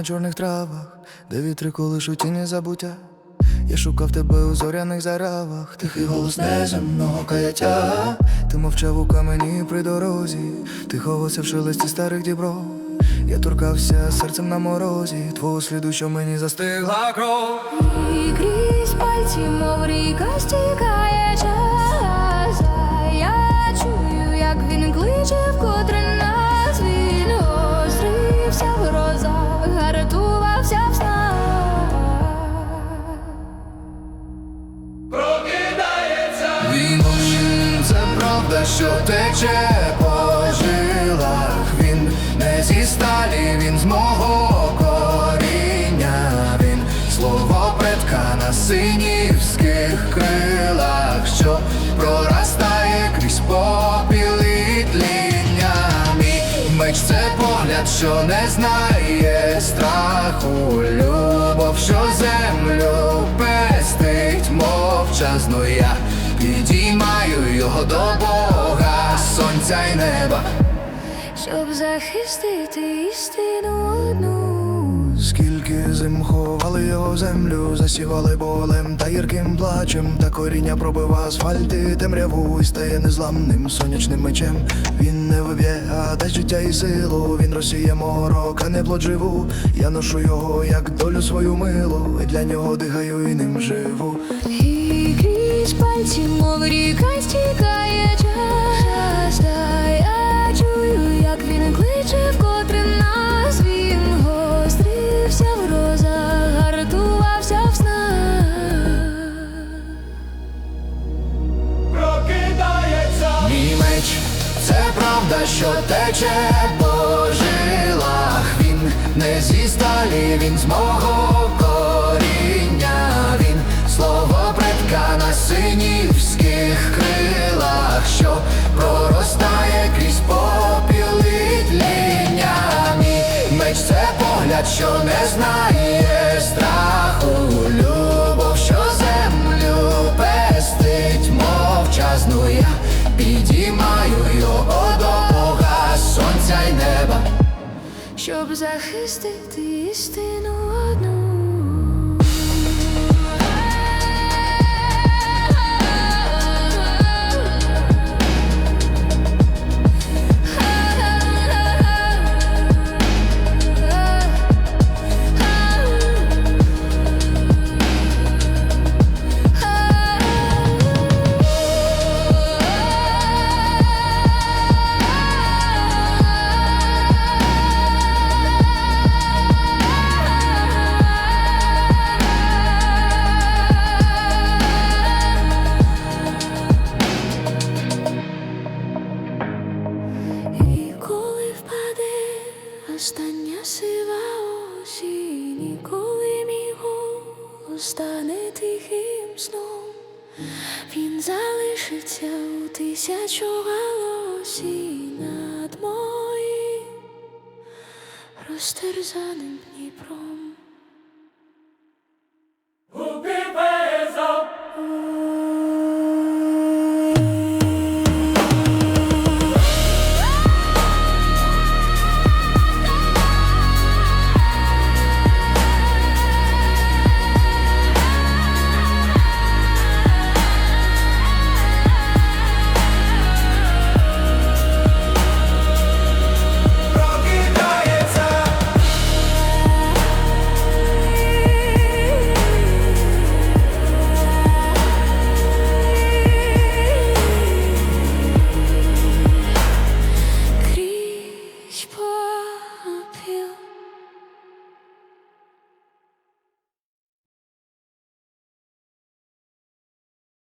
на чорних травах, де вітри колишуть тіні забуття. Я шукав тебе у зоряних заравах, тихий голос неземного каяття Ти мовчав у камені при дорозі, ти ховався в шелесті старих дібров. Я торкався серцем на морозі, твого сліду, що мені застигла кров. І крізь пальці, мов ріка стікає час що тече по жилах. Він не зі сталі, він з мого коріння. Він слово предка на синівських крилах, що проростає крізь попіл і тління. Мій меч це погляд, що не знає страху, любов, що землю пестить мовчазно я підіймаю його до Бога, сонця й неба. Щоб захистити істину одну. Скільки зим ховали його землю, засівали болем та гірким плачем, та коріння пробива асфальти, темряву і стає незламним сонячним мечем. Він не виб'є, а дасть життя і силу. Він розсіє морок, а не плод живу. Я ношу його, як долю свою милу, і для нього дихаю і ним живу. І крізь пальці, мов ріка правда, що тече по жилах. Він не зі сталі, він з мого коріння. Він слово предка на синівських крилах, що проростає крізь попіл і тління. Меч це погляд, що не знає Щоб захистити істину одну. Остання сива осінь, коли мій голос стане тихим сном, він залишиться у тисячу голосі над моїм розтерзаним Дніпром.